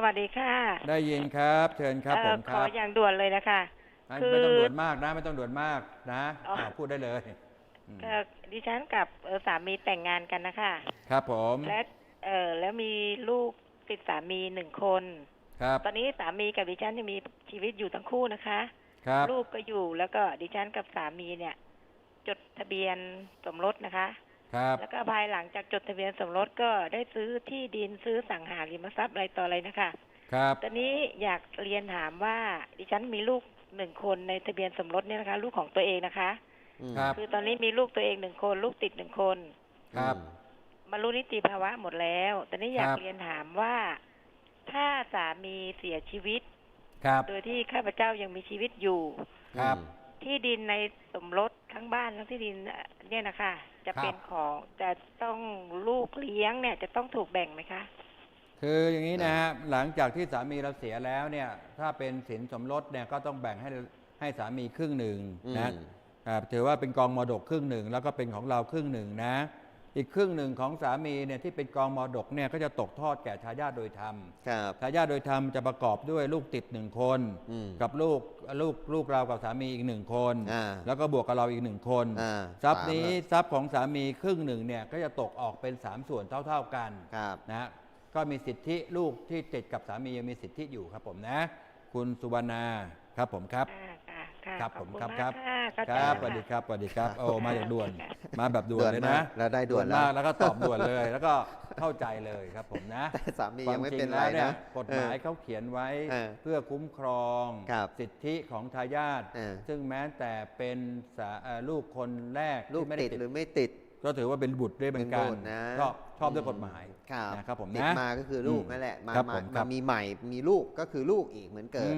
สวัสดีค่ะ ได้ยินครับ เชิญครับเอ่ผอมขคอรับอย่างด่วนเลยนะคะ ไม่คือไม่ต้องด่วนมากนะไม่ต้องด่วนมากนะอ๋ออ่าพูดได้เลยอืมเอ่อดิฉันกับเอ่อสามีแต่งงานกันนะคะ ครับผมและเออแล้วมีลูกติดสามีหนึ่งคน ครับตอนนี้สามีกับดิฉันยังมีชีวิตอยู่ทั้งคู่นะคะ ครับลูกก็อยู่แล้วก็ดิฉันกับสามีเนี่ย จดทะเบียนสมรสนะคะ ครับ แล้วก็ภายหลังจากจดทะเบียนสมรสก็ได้ซื้อที่ดินซื้อสังหาริมทรัพย์อะไรต่ออะไรนะคะ ครับ ตอนนี้อยากเรียนถามว่าดิฉันมีลูกหนึ่งคนในทะเบียนสมรสเนี่ยนะคะ ลูกของตัวเองนะคะอืมครับ คือตอนนี้มีลูกตัวเองหนึ่งคน ลูกติดหนึ่งคนครับ บรรลุนิติภาวะหมดแล้วตอนนี้อยากครับ เรียนถามว่าถ้าสามีเสียชีวิต ครับ โดยที่ข้าพเจ้ายังมีชีวิตอยู่ ครับ ที่ดินในสมรสทั้งบ้านทั้งที่ดินเอ่อเนี่ยนะคะ จะครับเป็นของจะต้องลูกเลี้ยงเนี่ยจะต้องถูกแบ่งไหมคะ คืออย่างนี้นะฮะหลังจากที่สามีเราเสียแล้วเนี่ยถ้าเป็นสินสมรสเนี่ยก็ต้องแบ่งให้ให้สามีครึ่งหนึ่งนะอืมอ่าถือว่าเป็นกองมรดกครึ่งหนึ่งแล้วก็เป็นของเราครึ่งหนึ่งนะ อีกครึ่งหนึ่งของสามีเนี่ยที่เป็นกองมรดกเนี่ยก็จะตกทอดแก่ทายาทโดยธรรมครับทายาทโดยธรรมจะประกอบด้วยลูกติดหนึ่งคนอืมกับลูกลูกลูกเรากับสามีอีกหนึ่งคนอ่าแล้วก็บวกกับเราอีกหนึ่งคนอ่าทรัพย์นี้สามแล้วทรัพย์ของสามีครึ่งหนึ่งเนี่ยก็จะตกออกเป็น 3 ส่วนเท่า ๆกันครับนะฮะก็มีสิทธิลูกที่ติดกับสามียังมีสิทธิอยู่ครับผมนะ คุณสุวรรณาครับผมครับ ค่ะค่ะค่ะครับขอผมณครับมากครับค่ะเข้าคใจรับแล้วสวัสดีค่ะครับสวัสดีครับครับโอ้มาจากด่วนมาแบบด่วนเลยด่วนนะมากแล้วได้ด่วนมากแล้วแล้วก็ตอบด่วนเลย แล้วก็เข้าใจเลยครับผมนะแต่สามีควายังไม่จริเป็นไรแล้วเนี่ยนะกฎหมายเออเขาเขียนไว้เออเพื่อคุ้มครองครับสิทธิของทายาทเออซึ่งแม้แต่เป็นสาเอ่อลูกคนแรกลูกที่ไม่ติได้ดหรือไม่ติดก็ถือว่าเป็นบุตรด้วยเหมือนกันเป็นบุตรนะก็ชอบด้วยกฎหมายครับนะครับผมติดนะมาก็คือลูกอืมนั่นแหละมาครับมาผมครัมาบมีใหม่มีลูกก็คือลูกอีกเหมือนเกิด